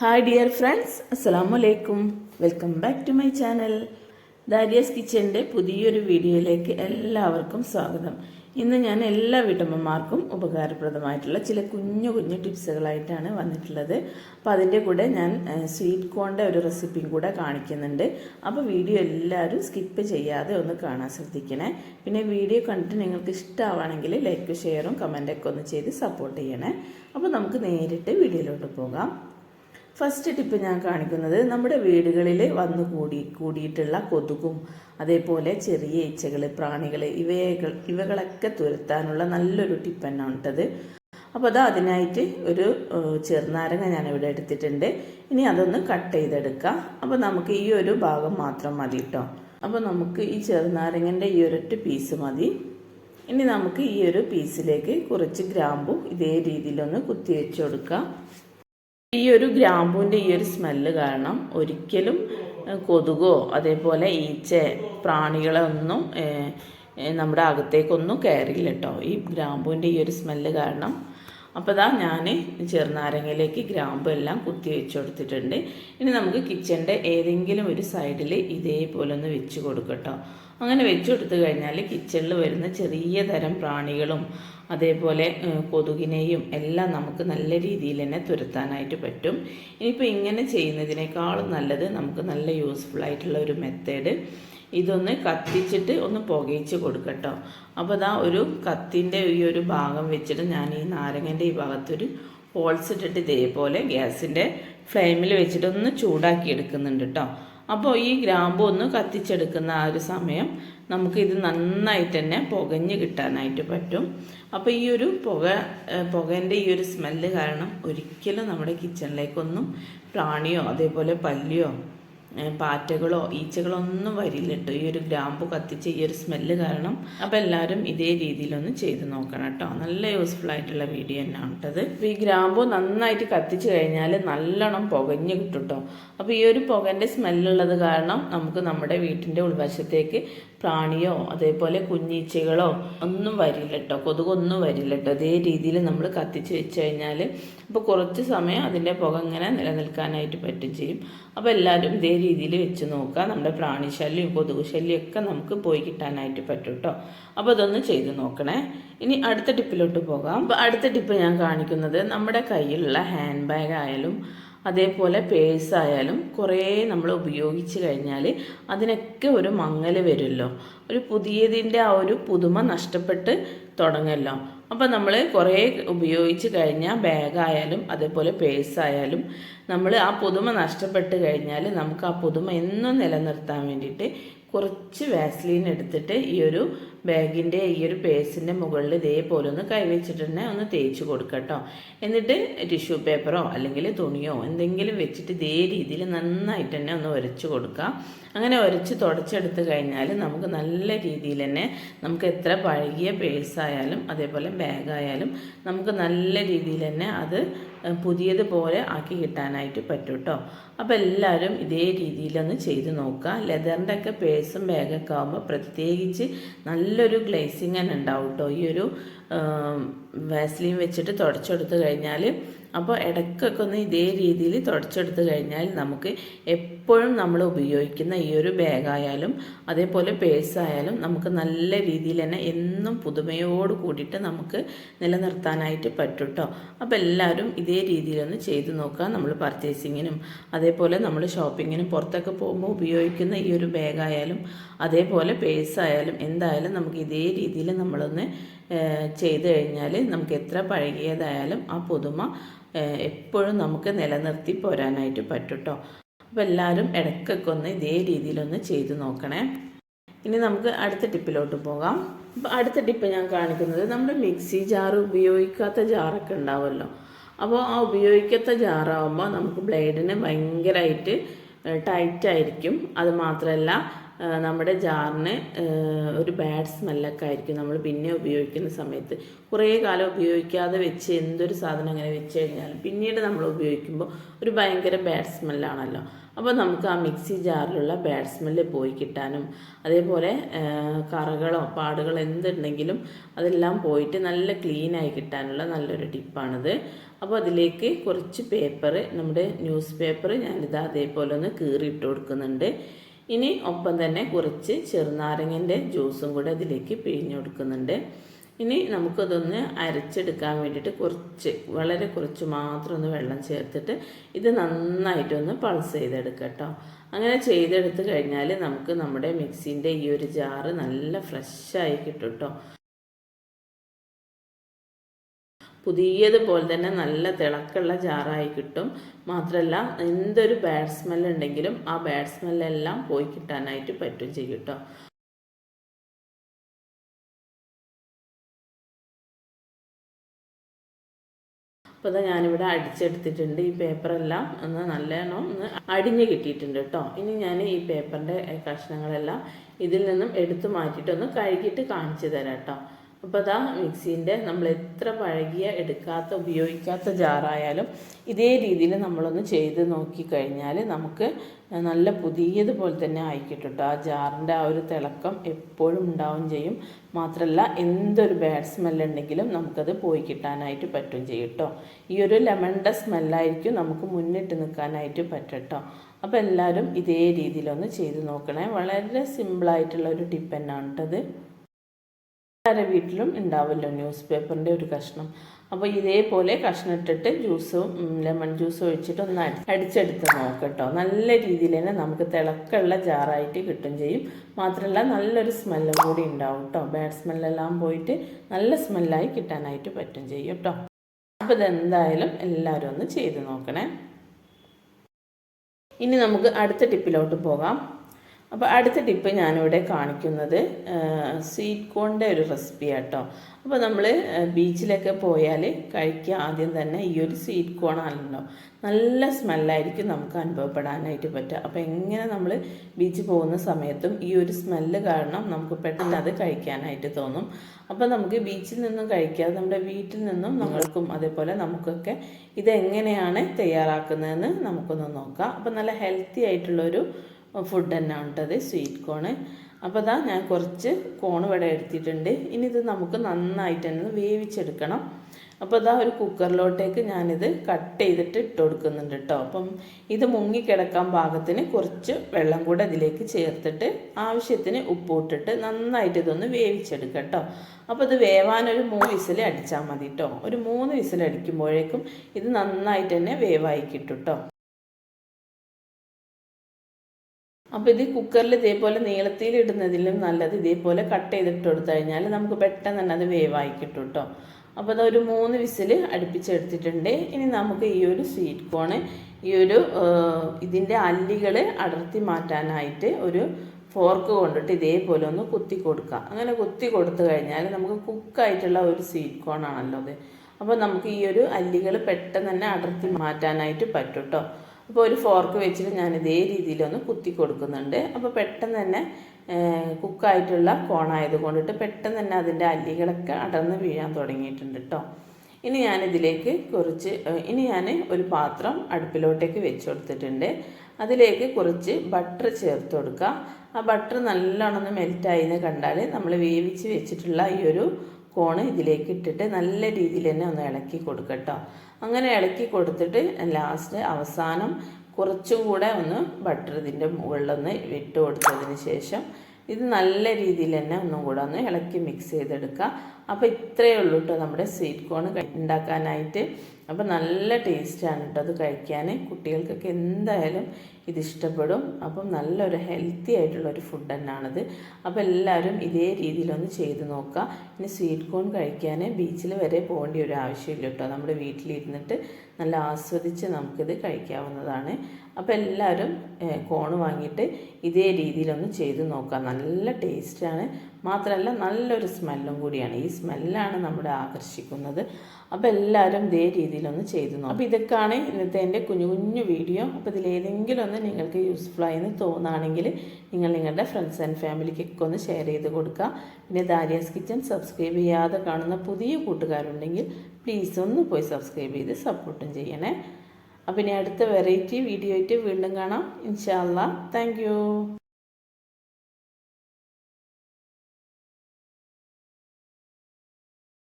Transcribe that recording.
Hi dear friends അസ്സലാമു വലൈക്കും welcome back to my channel Darius കിച്ചന്റെ പുതിയൊരു വീഡിയോയിലേക്ക് എല്ലാവർക്കും സ്വാഗതം. ഇന്ന് ഞാൻ എല്ലാ വീട്ടമ്മമാർക്കും ഉപകാരപ്രദമായിട്ടുള്ള ചില കുഞ്ഞു കുഞ്ഞു ടിപ്സുകളായിട്ടാണ് വന്നിട്ടുള്ളത്. അപ്പോൾ അതിന്റെ കൂടെ ഞാൻ സ്വീറ്റ് കോണിന്റെ ഒരു റെസിപ്പിയും കൂടെ കാണിക്കുന്നുണ്ട്. അപ്പോൾ വീഡിയോ എല്ലാവരും സ്കിപ്പ് ചെയ്യാതെ ഒന്ന് കാണാൻ ശ്രദ്ധിക്കണേ. പിന്നെ വീഡിയോ കണ്ടിട്ട് നിങ്ങൾക്ക് ഇഷ്ടമാണെങ്കിൽ ലൈക്ക് ഷെയറും കമന്റൊക്കെ ഒന്ന് ചെയ്ത് സപ്പോർട്ട് ചെയ്യണേ. അപ്പോൾ നമുക്ക് നേരിട്ട് വീഡിയോയിലോട്ട് പോകാം. ഫസ്റ്റ് ടിപ്പ് ഞാൻ കാണിക്കുന്നത് നമ്മുടെ വീടുകളിൽ വന്നു കൂടി കൂടിയിട്ടുള്ള കൊതുകും അതേപോലെ ചെറിയ ഈച്ചകൾ പ്രാണികൾ ഇവയെ ഇവകളൊക്കെ തുരത്താനുള്ള നല്ലൊരു ടിപ്പ് തന്നെയാണ് അപ്പോൾ അത് അതിനായിട്ട് ഒരു ചെറുനാരങ്ങ ഞാൻ ഇവിടെ എടുത്തിട്ടുണ്ട്. ഇനി അതൊന്ന് കട്ട് ചെയ്തെടുക്കാം. അപ്പോൾ നമുക്ക് ഈ ഒരു ഭാഗം മാത്രം മതി കേട്ടോ അപ്പോൾ നമുക്ക് ഈ ചെറുനാരങ്ങന്റെ ഈ ഒരൊറ്റ പീസ് മതി. ഇനി നമുക്ക് ഈ ഒരു പീസിലേക്ക് കുറച്ച് ഗ്രാമ്പു ഇതേ രീതിയിലൊന്ന് കുത്തി വെച്ച് കൊടുക്കാം. ഈ ഒരു ഗ്രാമ്പൂവിന്റെ ഈ ഒരു സ്മെല്ല് കാരണം ഒരിക്കലും കൊതുകോ അതേപോലെ ഈച്ച പ്രാണികളെ ഒന്നും നമ്മുടെ അകത്തേക്കൊന്നും കയറില്ല കേട്ടോ ഈ ഗ്രാമ്പൂവിന്റെ ഈ ഒരു സ്മെല്ല് കാരണം അപ്പോൾ ഇതാ ഞാൻ ചെറുനാരങ്ങയിലേക്ക് ഗ്രാമ്പു എല്ലാം കുത്തി വെച്ച് കൊടുത്തിട്ടുണ്ട്. ഇനി നമുക്ക് കിച്ചന്റെ ഏതെങ്കിലും ഒരു സൈഡിൽ ഇതേപോലെ ഒന്ന് വെച്ച് കൊടുക്കട്ടോ. അങ്ങനെ വെച്ചു കൊടുത്തു കഴിഞ്ഞാൽ കിച്ചണിൽ വരുന്ന ചെറിയ തരം പ്രാണികളും അതേപോലെ കൊതുകിനെയും എല്ലാം നമുക്ക് നല്ല രീതിയിൽ തന്നെ തുരത്താനായിട്ട് പറ്റും. ഇനിയിപ്പോൾ ഇങ്ങനെ ചെയ്യുന്നതിനേക്കാളും നല്ലത് നമുക്ക് നല്ല യൂസ്ഫുൾ ആയിട്ടുള്ള ഒരു മെത്തേഡ് ഇതൊന്ന് കത്തിച്ചിട്ട് ഒന്ന് പുകയിച്ച് കൊടുക്കട്ടോ. അപ്പോൾ ഇതാ ഒരു കത്തിന്റെ ഈ ഒരു ഭാഗം വെച്ചിട്ട് ഞാൻ ഈ നാരങ്ങന്റെ ഈ ഭാഗത്തൊരു ഹോൾസ് ഇട്ടിട്ട് ഇതേപോലെ ഗ്യാസിന്റെ ഫ്ലെയിമിൽ വെച്ചിട്ട് ഒന്ന് ചൂടാക്കി എടുക്കുന്നുണ്ട് കേട്ടോ അപ്പോൾ ഈ ഗ്രാമ്പു ഒന്ന് കത്തിച്ചെടുക്കുന്ന ആ ഒരു സമയം നമുക്ക് ഇത് നന്നായിട്ട് തന്നെ പുകഞ്ഞ് കിട്ടാനായിട്ട് പറ്റും. അപ്പോൾ ഈ ഒരു പുക പുകന്റെ ഈ ഒരു സ്മെല്ല് കാരണം ഒരിക്കലും നമ്മുടെ കിച്ചണിലേക്കൊന്നും പ്രാണിയോ അതേപോലെ പല്ലിയോ പാറ്റകളോ ഈച്ചകളോ ഒന്നും വരില്ല കേട്ടോ ഈ ഒരു ഗ്രാമ്പു കത്തിച്ച് ഈ ഒരു സ്മെല്ല് കാരണം അപ്പോൾ എല്ലാവരും ഇതേ രീതിയിലൊന്ന് ചെയ്ത് നോക്കണം കേട്ടോ നല്ല യൂസ്ഫുൾ ആയിട്ടുള്ള വീഡിയോ തന്നെയാണ് കേട്ടത് ഈ ഗ്രാമ്പു നന്നായിട്ട് കത്തിച്ച് കഴിഞ്ഞാൽ നല്ലോണം പുകഞ്ഞ് കിട്ടും കേട്ടോ അപ്പോൾ ഈ ഒരു പുകന്റെ സ്മെല്ലുള്ളത് കാരണം നമുക്ക് നമ്മുടെ വീട്ടിന്റെ ഉൾവശത്തേക്ക് പ്രാണിയോ അതേപോലെ കുഞ്ഞീച്ചകളോ ഒന്നും വരില്ല കേട്ടോ കൊതുകൊന്നും വരില്ല കേട്ടോ അതേ രീതിയിൽ നമ്മൾ കത്തിച്ച് വെച്ച് കഴിഞ്ഞാൽ അപ്പോൾ കുറച്ച് സമയം അതിന്റെ പുക ഇങ്ങനെ നിലനിൽക്കാനായിട്ട് പറ്റും ചെയ്യും. അപ്പോൾ എല്ലാവരും ഇതേ രീതിയിൽ വെച്ച് നോക്കുക. നമ്മുടെ പ്രാണിശല്യം കൊതുക് ശല്യം ഒക്കെ നമുക്ക് പോയി കിട്ടാനായിട്ട് പറ്റും കേട്ടോ അപ്പോൾ അതൊന്ന് ചെയ്ത് നോക്കണേ. ഇനി അടുത്ത ടിപ്പിലോട്ട് പോകാം. അപ്പോൾ അടുത്ത ടിപ്പ് ഞാൻ കാണിക്കുന്നത് നമ്മുടെ കയ്യിലുള്ള ഹാൻഡ് ബാഗ് ആയാലും അതേപോലെ പേഴ്സ് ആയാലും കുറേ നമ്മൾ ഉപയോഗിച്ച് കഴിഞ്ഞാൽ അതിനൊക്കെ ഒരു മങ്ങൽ വരുമല്ലോ. ഒരു പുതിയതിന്റെ ആ ഒരു പുതുമ നഷ്ടപ്പെട്ട് തുടങ്ങല്ലോ അപ്പോൾ നമ്മൾ കുറേ ഉപയോഗിച്ച് കഴിഞ്ഞാൽ ബാഗായാലും അതേപോലെ പേഴ്സ് ആയാലും നമ്മൾ ആ പുതുമ നഷ്ടപ്പെട്ട് കഴിഞ്ഞാൽ നമുക്ക് ആ പുതുമ എന്നും നിലനിർത്താൻ വേണ്ടിയിട്ട് കുറച്ച് വാസ്ലീൻ എടുത്തിട്ട് ഈ ഒരു ബാഗിന്റെ ഈ ഒരു പേഴ്സിന്റെ മുകളിൽ ഇതേപോലെ ഒന്ന് കൈവച്ചിട്ട് തന്നെ ഒന്ന് തേച്ച് കൊടുക്കട്ടോ എന്നിട്ട് ടിഷ്യൂ പേപ്പറോ അല്ലെങ്കിൽ തുണിയോ എന്തെങ്കിലും വെച്ചിട്ട് ഇതേ രീതിയിൽ നന്നായിട്ട് തന്നെ ഒന്ന് ഉരച്ച് കൊടുക്കുക അങ്ങനെ ഉരച്ച് തുടച്ചെടുത്ത് കഴിഞ്ഞാൽ നമുക്ക് നല്ല രീതിയിൽ തന്നെ നമുക്ക് എത്ര പഴകിയ പേഴ്സായാലും അതേപോലെ ബാഗായാലും നമുക്ക് നല്ല രീതിയിൽ തന്നെ അത് പുതിയതുപോലെ ആക്കി കിട്ടാനായിട്ട് പറ്റും കേട്ടോ അപ്പോൾ എല്ലാവരും ഇതേ രീതിയിലൊന്ന് ചെയ്ത് നോക്കുക ലെതറിന്റെ ഒക്കെ പേഴ്സും ബാഗൊക്കെ ആകുമ്പോൾ പ്രത്യേകിച്ച് നല്ലൊരു ഗ്ലേസിങ് തന്നെ ഉണ്ടാവും കേട്ടോ ഈ ഒരു വാസ്ലിൻ വെച്ചിട്ട് തുടച്ചെടുത്ത് കഴിഞ്ഞാൽ അപ്പോൾ ഇടയ്ക്കൊക്കെ ഒന്ന് ഇതേ രീതിയിൽ തുടച്ചെടുത്ത് കഴിഞ്ഞാൽ നമുക്ക് എപ്പോഴും നമ്മൾ ഉപയോഗിക്കുന്ന ഈ ഒരു ബാഗായാലും അതേപോലെ പേഴ്സായാലും നമുക്ക് നല്ല രീതിയിൽ തന്നെ എന്നും പുതുമയോട് കൂടിയിട്ട് നമുക്ക് നിലനിർത്താനായിട്ട് പറ്റും കേട്ടോ അപ്പോൾ എല്ലാവരും ഇതേ രീതിയിലൊന്ന് ചെയ്ത് നോക്കുക. നമ്മൾ പർച്ചേസിങ്ങിനും അതേപോലെ നമ്മൾ ഷോപ്പിങ്ങിനും പുറത്തൊക്കെ പോകുമ്പോൾ ഉപയോഗിക്കുന്ന ഈ ഒരു ബാഗായാലും അതേപോലെ പേഴ്സായാലും എന്തായാലും നമുക്ക് ഇതേ രീതിയിൽ നമ്മളൊന്ന് ചെയ്ത് കഴിഞ്ഞാൽ നമുക്ക് എത്ര പഴകിയതായാലും ആ പുതുമ എപ്പോഴും നമുക്ക് നിലനിർത്തി പോരാനായിട്ട് പറ്റും കേട്ടോ അപ്പോൾ എല്ലാവരും ഇടയ്ക്കൊക്കെ ഒന്ന് ഇതേ രീതിയിലൊന്ന് ചെയ്തു നോക്കണേ. ഇനി നമുക്ക് അടുത്ത ടിപ്പിലോട്ട് പോകാം. അപ്പോൾ അടുത്ത ടിപ്പ് ഞാൻ കാണിക്കുന്നത് നമ്മുടെ മിക്സി ജാർ ഉപയോഗിക്കാത്ത ജാറൊക്കെ ഉണ്ടാവുമല്ലോ അപ്പോൾ ആ ഉപയോഗിക്കാത്ത ജാറാവുമ്പോൾ നമുക്ക് ബ്ലേഡിന് ഭയങ്കരമായിട്ട് ടൈറ്റായിരിക്കും. അത് മാത്രമല്ല നമ്മുടെ ജാറിന് ഒരു ബാഡ് സ്മെല്ലൊക്കെ ആയിരിക്കും നമ്മൾ പിന്നെ ഉപയോഗിക്കുന്ന സമയത്ത്. കുറേ കാലം ഉപയോഗിക്കാതെ വെച്ച് എന്തൊരു സാധനം അങ്ങനെ വെച്ച് കഴിഞ്ഞാൽ പിന്നീട് നമ്മൾ ഉപയോഗിക്കുമ്പോൾ ഒരു ഭയങ്കര ബാഡ് സ്മെല്ലാണല്ലോ അപ്പോൾ നമുക്ക് ആ മിക്സി ജാറിലുള്ള ബാഡ് സ്മെല്ല് പോയി കിട്ടാനും അതേപോലെ കറകളോ പാടുകളോ എന്തുണ്ടെങ്കിലും അതെല്ലാം പോയിട്ട് നല്ല ക്ലീനായി കിട്ടാനുള്ള നല്ലൊരു ടിപ്പാണിത്. അപ്പോൾ അതിലേക്ക് കുറച്ച് പേപ്പർ നമ്മുടെ ന്യൂസ് പേപ്പർ ഞാനിത് അതേപോലെ ഒന്ന് കീറിയിട്ട് കൊടുക്കുന്നുണ്ട്. ഇനി ഒപ്പം തന്നെ കുറച്ച് ചെറുനാരങ്ങന്റെ ജ്യൂസും കൂടെ അതിലേക്ക് പിഴിഞ്ഞു കൊടുക്കുന്നുണ്ട്. ഇനി നമുക്കതൊന്ന് അരച്ചെടുക്കാൻ വേണ്ടിയിട്ട് കുറച്ച് വളരെ കുറച്ച് മാത്രം ഒന്ന് വെള്ളം ചേർത്തിട്ട് ഇത് നന്നായിട്ടൊന്ന് പൾസ് ചെയ്തെടുക്കുക കേട്ടോ. അങ്ങനെ ചെയ്തെടുത്ത് കഴിഞ്ഞാൽ നമുക്ക് നമ്മുടെ മിക്സിന്റെ ഈ ഒരു ജാറ് നല്ല ഫ്രഷായി കിട്ടും കേട്ടോ. പുതിയതുപോലെ തന്നെ നല്ല തിളക്കുള്ള ജാറായി കിട്ടും. മാത്രമല്ല എന്തൊരു ബാഡ് സ്മെൽ ഉണ്ടെങ്കിലും ആ ബാഡ് സ്മെല്ലെല്ലാം പോയി കിട്ടാനായിട്ട് പറ്റും ചെയ്യും കേട്ടോ. അപ്പോൾ ഇതാ ഞാനിവിടെ അടിച്ചെടുത്തിട്ടുണ്ട്. ഈ പേപ്പറെല്ലാം ഒന്ന് നല്ലോണം ഒന്ന് അടിഞ്ഞ് കിട്ടിയിട്ടുണ്ട് കേട്ടോ. ഇനി ഞാൻ ഈ പേപ്പറിന്റെ കഷ്ണങ്ങളെല്ലാം ഇതിൽ നിന്നും എടുത്തു മാറ്റിയിട്ടൊന്ന് കഴുകിയിട്ട് കാണിച്ചു തരാം കേട്ടോ. അപ്പോൾ അതാ മിക്സീന്റെ നമ്മൾ എത്ര പഴകിയ എടുക്കാത്ത ഉപയോഗിക്കാത്ത ജാറായാലും ഇതേ രീതിയിൽ നമ്മളൊന്ന് ചെയ്ത് നോക്കിക്കഴിഞ്ഞാൽ നമുക്ക് നല്ല പുതിയതുപോലെ തന്നെ ആയിക്കിട്ടുണ്ട് ആ ജാറിന്റെ ആ ഒരു തിളക്കം എപ്പോഴും ഉണ്ടാവും ചെയ്യും. മാത്രമല്ല എന്തൊരു ബാഡ് സ്മെല്ലുണ്ടെങ്കിലും നമുക്കത് പോയി കിട്ടാനായിട്ട് പറ്റും ചെയ്യും കേട്ടോ. ഈ ഒരു ലെമണിന്റെ സ്മെല്ലായിരിക്കും നമുക്ക് മുന്നിട്ട് നിൽക്കാനായിട്ട് പറ്റട്ടോ. അപ്പോൾ എല്ലാവരും ഇതേ രീതിയിലൊന്ന് ചെയ്ത് നോക്കണേ. വളരെ സിമ്പിളായിട്ടുള്ള ഒരു ടിപ്പ് തന്നെയാണ് കേട്ടത് എല്ലാവരുടെ വീട്ടിലും ഉണ്ടാവുമല്ലോ ന്യൂസ് പേപ്പറിന്റെ ഒരു കഷ്ണം. അപ്പോൾ ഇതേപോലെ കഷ്ണം ഇട്ടിട്ട് ജ്യൂസും ലെമൺ ജ്യൂസും ഒഴിച്ചിട്ട് ഒന്ന് അടി- അടിച്ചെടുത്ത് നോക്കട്ടോ. നല്ല രീതിയിൽ തന്നെ നമുക്ക് തിളക്കമുള്ള ജാറായിട്ട് കിട്ടും ചെയ്യും. മാത്രമല്ല നല്ലൊരു സ്മെല്ലും കൂടി ഉണ്ടാവും കേട്ടോ ബാഡ് സ്മെല്ലെല്ലാം പോയിട്ട് നല്ല സ്മെല്ലായി കിട്ടാനായിട്ട് പറ്റും ചെയ്യും കേട്ടോ അപ്പോൾ ഇതെന്തായാലും എല്ലാവരും ഒന്ന് ചെയ്ത് നോക്കണേ. ഇനി നമുക്ക് അടുത്ത ടിപ്പിലോട്ട് പോകാം. അപ്പോൾ അടുത്ത ടിപ്പ് ഞാനിവിടെ കാണിക്കുന്നത് സ്വീറ്റ് കോണിന്റെ ഒരു റെസിപ്പി ആട്ടോ. അപ്പോൾ നമ്മൾ ബീച്ചിലൊക്കെ പോയാൽ കഴിക്കുക ആദ്യം തന്നെ ഈ ഒരു സ്വീറ്റ് കോണാണല്ലോ നല്ല സ്മെല്ലായിരിക്കും നമുക്ക് അനുഭവപ്പെടാനായിട്ട് പറ്റുക. അപ്പോൾ എങ്ങനെ നമ്മൾ ബീച്ചിൽ പോകുന്ന സമയത്തും ഈ ഒരു സ്മെല്ല് കാരണം നമുക്ക് പെട്ടെന്ന് അത് കഴിക്കാനായിട്ട് തോന്നും. അപ്പോൾ നമുക്ക് ബീച്ചിൽ നിന്നും കഴിക്കാതെ നമ്മുടെ വീട്ടിൽ നിന്നും നമ്മൾക്കും അതേപോലെ നമുക്കൊക്കെ ഇതെങ്ങനെയാണ് തയ്യാറാക്കുന്നതെന്ന് നമുക്കൊന്ന് നോക്കാം. അപ്പോൾ നല്ല ഹെൽത്തി ആയിട്ടുള്ളൊരു ഫുഡ് തന്നെയാണ് കേട്ടത് സ്വീറ്റ് കോണ് അപ്പോൾ അതാ ഞാൻ കുറച്ച് കോൺ ഇവിടെ എടുത്തിട്ടുണ്ട്. ഇനി ഇത് നമുക്ക് നന്നായിട്ട് തന്നെ വേവിച്ചെടുക്കണം. അപ്പോൾ അതാ ഒരു കുക്കറിലോട്ടേക്ക് ഞാനിത് കട്ട് ചെയ്തിട്ട് ഇട്ട് കൊടുക്കുന്നുണ്ട് കേട്ടോ അപ്പം ഇത് മുങ്ങിക്കിടക്കാൻ പാകത്തിന് കുറച്ച് വെള്ളം കൂടെ അതിലേക്ക് ചേർത്തിട്ട് ആവശ്യത്തിന് ഉപ്പ് ഇട്ടിട്ട് നന്നായിട്ട് ഇതൊന്ന് വേവിച്ചെടുക്കാം കേട്ടോ അപ്പോൾ ഇത് വേവാനൊരു മൂന്ന് വിസിൽ അടിച്ചാൽ മതി കേട്ടോ ഒരു മൂന്ന് വിസിൽ അടിക്കുമ്പോഴേക്കും ഇത് നന്നായിട്ട് തന്നെ വേവായി കിട്ടും കേട്ടോ അപ്പോൾ ഇത് കുക്കറിൽ ഇതേപോലെ നീളത്തിൽ ഇടുന്നതിലും നല്ലത് ഇതേപോലെ കട്ട് ചെയ്തിട്ട് കൊടുത്തു കഴിഞ്ഞാൽ നമുക്ക് പെട്ടെന്ന് തന്നെ അത് വേവായി കിട്ടും കേട്ടോ അപ്പോൾ അത് ഒരു മൂന്ന് വിസിൽ അടുപ്പിച്ചെടുത്തിട്ടുണ്ട്. ഇനി നമുക്ക് ഈ ഒരു സ്വീറ്റ് കോണ് ഈ ഒരു ഇതിന്റെ അല്ലികൾ അടർത്തി മാറ്റാനായിട്ട് ഒരു ഫോർക്ക് കൊണ്ടിട്ട് ഇതേപോലെ ഒന്ന് കുത്തി കൊടുക്കുക അങ്ങനെ കുത്തി കൊടുത്തു കഴിഞ്ഞാൽ നമുക്ക് കുക്കായിട്ടുള്ള ഒരു സ്വീറ്റ് കോൺ ആണല്ലോ അത് അപ്പോൾ നമുക്ക് ഈ ഒരു അല്ലികൾ പെട്ടെന്ന് തന്നെ അടർത്തി മാറ്റാനായിട്ട് പറ്റും കേട്ടോ അപ്പോൾ ഒരു ഫോർക്ക് വെച്ചിട്ട് ഞാൻ ഇതേ രീതിയിലൊന്ന് കുത്തി കൊടുക്കുന്നുണ്ട്. അപ്പോൾ പെട്ടെന്ന് തന്നെ കുക്കായിട്ടുള്ള കോണായത് കൊണ്ടിട്ട് പെട്ടെന്ന് തന്നെ അതിന്റെ അല്ലികളൊക്കെ അടർന്ന് വീഴാൻ തുടങ്ങിയിട്ടുണ്ട് കേട്ടോ ഇനി ഞാനിതിലേക്ക് കുറച്ച് ഇനി ഞാൻ ഒരു പാത്രം അടുപ്പിലോട്ടേക്ക് വെച്ച് കൊടുത്തിട്ടുണ്ട്. അതിലേക്ക് കുറച്ച് ബട്ടർ ചേർത്ത് കൊടുക്കുക ആ ബട്ടർ നല്ലോണം ഒന്ന് മെൽറ്റായി എന്ന് കണ്ടാൽ നമ്മൾ വേവിച്ച് വെച്ചിട്ടുള്ള ഈ ഒരു കോണ് ഇതിലേക്ക് ഇട്ടിട്ട് നല്ല രീതിയിൽ തന്നെ ഒന്ന് ഇളക്കി കൊടുക്കട്ടോ അങ്ങനെ ഇളക്കി കൊടുത്തിട്ട് ലാസ്റ്റ് അവസാനം കുറച്ചും കൂടെ ഒന്ന് ബട്ടർ ഇതിന്റെ മുകളിലൊന്ന് ഇട്ട് കൊടുത്തതിന് ശേഷം ഇത് നല്ല രീതിയിൽ തന്നെ ഒന്നും കൂടെ ഒന്ന് ഇളക്കി മിക്സ് ചെയ്തെടുക്കുക അപ്പോൾ ഇത്രയേ ഉള്ളൂ കേട്ടോ നമ്മുടെ സ്വീറ്റ് കോൺ ഉണ്ടാക്കാനായിട്ട്. അപ്പോൾ നല്ല ടേസ്റ്റാണ് കേട്ടോ അത് കഴിക്കാൻ കുട്ടികൾക്കൊക്കെ എന്തായാലും ഇതിഷ്ടപ്പെടും അപ്പം നല്ലൊരു ഹെൽത്തി ആയിട്ടുള്ള ഒരു ഫുഡ് തന്നെയാണത് അപ്പോൾ എല്ലാവരും ഇതേ രീതിയിലൊന്ന് ചെയ്ത് നോക്കുക ഇനി സ്വീറ്റ് കോൺ കഴിക്കാൻ ബീച്ചിൽ വരെ പോകേണ്ട ഒരു ആവശ്യമില്ല കേട്ടോ നമ്മുടെ വീട്ടിലിരുന്നിട്ട് നല്ല ആസ്വദിച്ച് നമുക്കിത് കഴിക്കാവുന്നതാണ്. അപ്പോൾ എല്ലാവരും കോൺ വാങ്ങിയിട്ട് ഇതേ രീതിയിലൊന്ന് ചെയ്ത് നോക്കുക നല്ല ടേസ്റ്റാണ് മാത്രമല്ല നല്ലൊരു സ്മെല്ലും കൂടിയാണ്. ഈ സ്മെല്ലാണ് നമ്മുടെ ആകർഷിക്കുന്നത്. അപ്പോൾ എല്ലാവരും ഇതേ രീതിയിലൊന്ന് ചെയ്ത് നോക്കുക അപ്പോൾ ഇതൊക്കെയാണ് ഇന്നത്തെ എന്റെ കുഞ്ഞു കുഞ്ഞു വീഡിയോ. അപ്പോൾ ഇതിലേതെങ്കിലും ഒന്ന് നിങ്ങൾക്ക് യൂസ്ഫുൾ എന്ന് തോന്നുകയാണെങ്കിൽ നിങ്ങൾ നിങ്ങളുടെ ഫ്രണ്ട്സ് ആൻഡ് ഫാമിലിക്കൊക്കെ ഒന്ന് ഷെയർ ചെയ്ത് കൊടുക്കുക. പിന്നെ ദാരിയാസ് കിച്ചൻ സബ്സ്ക്രൈബ് ചെയ്യാതെ കാണുന്ന പുതിയ കൂട്ടുകാരുണ്ടെങ്കിൽ പ്ലീസ് ഒന്ന് പോയി സബ്സ്ക്രൈബ് ചെയ്ത് സപ്പോർട്ടും ചെയ്യണേ. അപ്പം ഇനി അടുത്ത വെറൈറ്റി വീഡിയോ ആയിട്ട് വീണ്ടും കാണാം. ഇൻഷാല്ല താങ്ക്